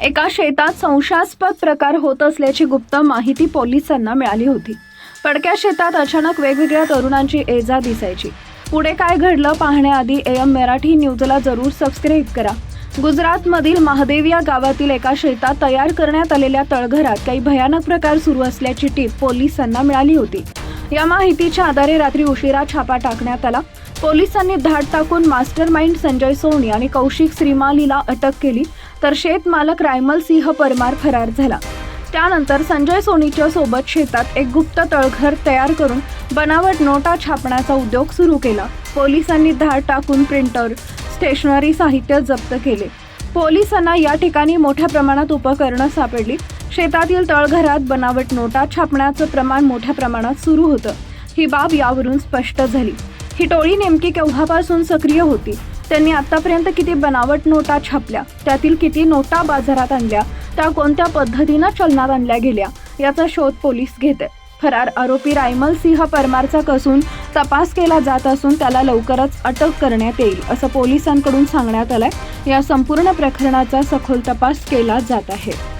एका शेतात संशयास्पद प्रकार होत असल्याची गुप्त माहिती पोलिसांना मिळाली होती. पडक्या शेतात अचानक वेगवेगळ्या तरुणांची एजा दिसायची. पुढे काय घडलं पाहण्याआधी एम मराठी न्यूजला जरूर सबस्क्राईब करा. गुजरातमधील महादेव या गावातील एका शेतात तयार करण्यात आलेल्या तळघरात काही भयानक प्रकार सुरू असल्याची टीप पोलिसांना मिळाली होती. या माहितीच्या आधारे रात्री उशिरा छापा टाकण्यात आला. पोलिसांनी धाड टाकून मास्टर माइंड संजय सोनी आणि कौशिक श्रीमालीला अटक केली. तर शेतमालक रायमल सिंह परमार फरार झाला. त्यानंतर संजय सोनीच्या सोबत शेतात एक गुप्त तळघर तयार करून बनावट नोटा छापण्याचा उद्योग सुरू केला. पोलिसांनी धाड टाकून प्रिंटर स्टेशनरी साहित्य जप्त केले. पोलिसांना या ठिकाणी मोठ्या प्रमाणात उपकरणं सापडली. शेतातील तळघरात बनावट नोटा छापण्याचं प्रमाण मोठ्या प्रमाणात सुरू होतं. ही बाब यावरून स्पष्ट झाली. ही टोळी नेमकी केव्हापासून सक्रिय होती? त्यांनी आतापर्यंत किती बनावट नोटा छापल्या त्यातील किती नोटा बाजारात आणल्या त्या कोणत्या पद्धतीनं चलनात आणल्या गेल्या याचा शोध पोलीस घेत आहेत फरार आरोपी रायमल सिंह परमारचा कसून तपास केला जात असून त्याला लवकरच अटक करण्यात येईल असं पोलिसांकडून सांगण्यात आलंय. या संपूर्ण प्रकरणाचा सखोल तपास केला जात आहे.